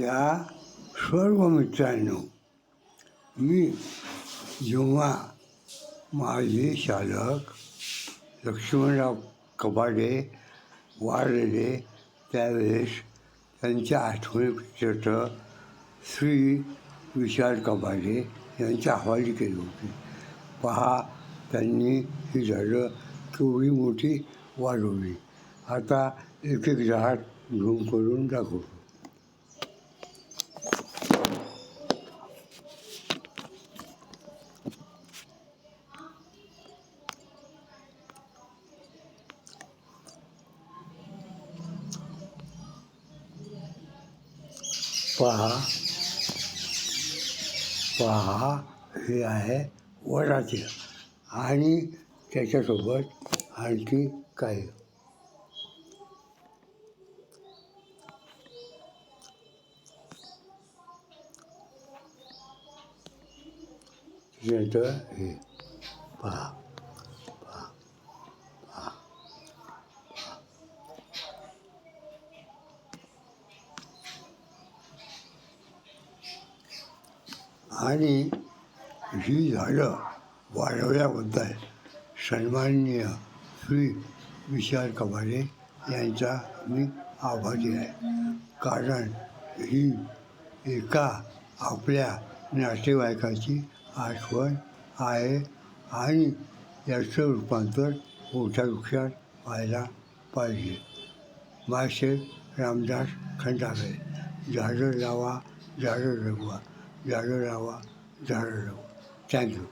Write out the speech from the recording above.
या सर्व मित्रांनो मी जेव्हा माझे चालक लक्ष्मणराव कबाडे वाढलेले त्यावेळेस त्यांच्या आठवणी आठवणीप्रित्यर्थ श्री विशाल कबाडे यांच्या हवाली केली होती. पहा त्यांनी ही झाडं केवढी मोठी वाढवली. आता एक एक झाड घेऊन करून दाखवतो. पहा. पहा हे आहे वडाचे. आणि त्याच्यासोबत आणखी काही. हे. पहा. आणि ही झाडं वाढवल्याबद्दल सन्माननीय श्री विशाल कबाडे यांचा मी आभारी आहे. कारण ही एका आपल्या नातेवाईकाची आठवण आहे आणि याचं रूपांतर मोठ्या वृक्षात व्हायला पाहिजे. मासे रामदास खंडागळे झाडं लावा झाडं जगवा झाडं लावा झाडं जगवा थँक्यू